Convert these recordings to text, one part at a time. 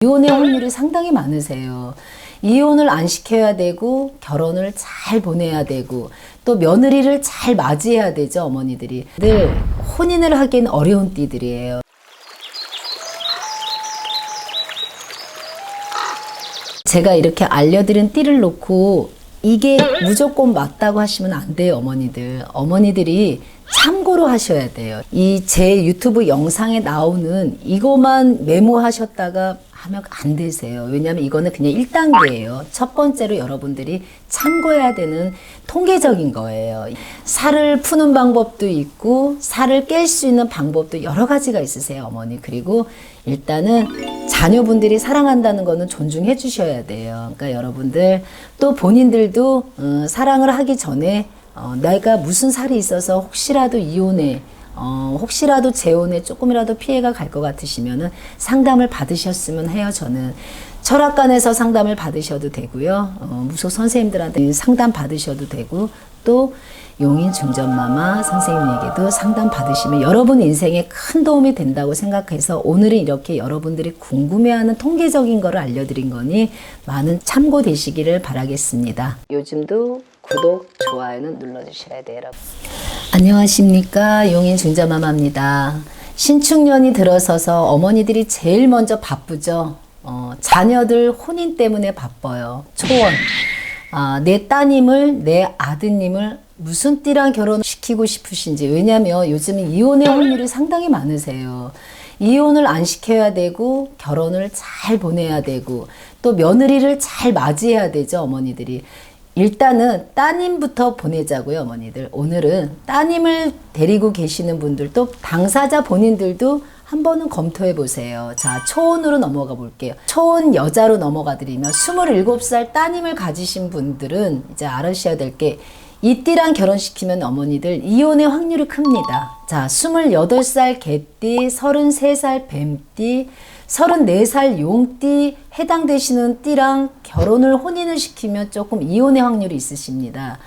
이혼의 확률이 상당히 많으세요. 이혼을 안 시켜야 되고 결혼을 잘 보내야 되고 또 며느리를 잘 맞이해야 되죠 어머니들이 늘 혼인을 하기엔 어려운 띠들이에요. 제가 이렇게 알려드린 띠를 놓고 이게 무조건 맞다고 하시면 안 돼요, 어머니들. 어머니들이 참고로 하셔야 돼요. 이 제 유튜브 영상에 나오는 이것만 메모하셨다가 하면 안 되세요. 왜냐하면 이거는 그냥 1단계예요. 첫 번째로 여러분들이 참고해야 되는 통계적인 거예요. 살을 푸는 방법도 있고 살을 깰 수 있는 방법도 여러 가지가 있으세요, 어머니. 그리고 일단은 자녀분들이 사랑한다는 거는 존중해 주셔야 돼요. 그러니까 여러분들 또 본인들도 어, 사랑을 하기 전에 어, 내가 무슨 살이 있어서 혹시라도 이혼해 어, 혹시라도 재혼에 조금이라도 피해가 갈 것 같으시면은 상담을 받으셨으면 해요. 저는 철학관에서 상담을 받으셔도 되고요. 어, 무속 선생님들한테 상담 받으셔도 되고 또 용인 중전마마 선생님에게도 상담 받으시면 여러분 인생에 큰 도움이 된다고 생각해서 오늘은 이렇게 여러분들이 궁금해하는 통계적인 거를 알려드린 거니 많은 참고 되시기를 바라겠습니다. 요즘도 구독, 좋아요는 눌러주셔야 돼요, 여러분. 안녕하십니까. 용인 중자마마입니다. 신축년이 들어서서 어머니들이 제일 먼저 바쁘죠. 어, 자녀들 혼인 때문에 바빠요. 초원. 아, 내 따님을, 내 아드님을 무슨 띠랑 결혼시키고 싶으신지. 왜냐면 요즘은 이혼의 확률이 상당히 많으세요. 이혼을 안 시켜야 되고, 결혼을 잘 보내야 되고, 또 며느리를 잘 맞이해야 되죠, 어머니들이. 일단은 따님부터 보내자고요, 어머니들. 오늘은 따님을 데리고 계시는 분들도 당사자 본인들도 한 번은 검토해 보세요. 자, 초혼으로 넘어가 볼게요. 초혼 여자로 넘어가 드리면 27살 따님을 가지신 분들은 이제 알으셔야 될 게 이띠랑 결혼시키면 어머니들 이혼의 확률이 큽니다. 자, 28살 개띠, 33살 뱀띠, 34살 용띠 해당되시는 띠랑 결혼을 혼인을 시키면 조금 이혼의 확률이 있으십니다.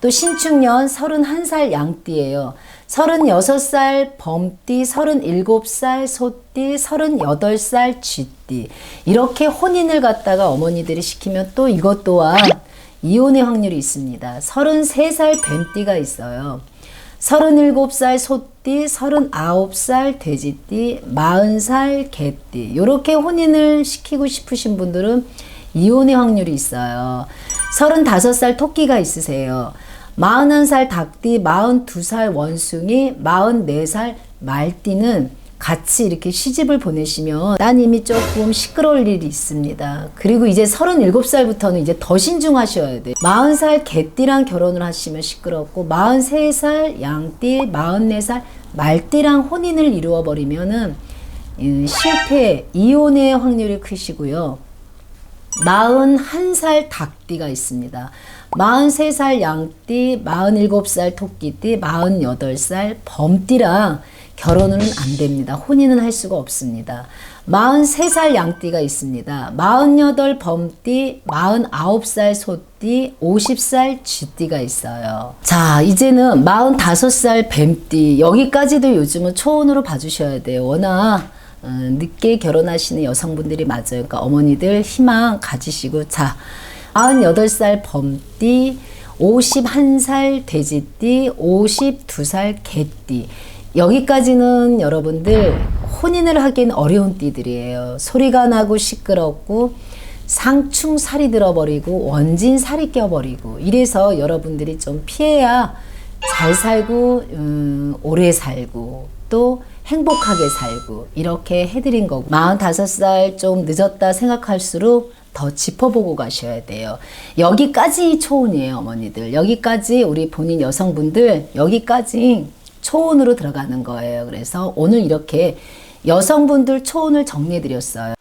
또 신축년 31살 양띠예요. 36살 범띠, 37살 소띠, 38살 쥐띠. 이렇게 혼인을 갖다가 어머니들이 시키면 또 이것 또한 이혼의 확률이 있습니다. 33살 뱀띠가 있어요. 37살 소띠, 39살 돼지띠, 40살 개띠. 요렇게 혼인을 시키고 싶으신 분들은 이혼의 확률이 있어요. 35살 토끼가 있으세요. 41살 닭띠, 42살 원숭이, 44살 말띠는 같이 이렇게 시집을 보내시면 따님이 조금 시끄러울 일이 있습니다. 그리고 이제 37살부터는 이제 더 신중하셔야 돼요. 40살 개띠랑 결혼을 하시면 시끄럽고 43살 양띠, 44살 말띠랑 혼인을 이루어 버리면은 음, 실패, 이혼의 확률이 크시고요. 41살 닭띠가 있습니다. 43살 양띠, 47살 토끼띠, 48살 범띠랑 결혼은 안 됩니다. 혼인은 할 수가 없습니다. 43살 양띠가 있습니다. 48 범띠, 49살 소띠, 50살 쥐띠가 있어요. 자, 이제는 45살 뱀띠. 여기까지도 요즘은 초혼으로 봐주셔야 돼요. 워낙 어, 늦게 결혼하시는 여성분들이 맞아요. 그러니까 어머니들 희망 가지시고 자 98살 범띠 51살 돼지띠 52살 개띠 여기까지는 여러분들 혼인을 하기엔 어려운 띠들이에요. 소리가 나고 시끄럽고 상충 살이 들어버리고 원진 살이 껴버리고 이래서 여러분들이 좀 피해야 잘 살고 음, 오래 살고 또 행복하게 살고 이렇게 해드린 거고 45살 좀 늦었다 생각할수록 더 짚어보고 가셔야 돼요. 여기까지 초혼이에요, 어머니들. 여기까지 우리 본인 여성분들 여기까지 초혼으로 들어가는 거예요. 그래서 오늘 이렇게 여성분들 초혼을 정리해 드렸어요.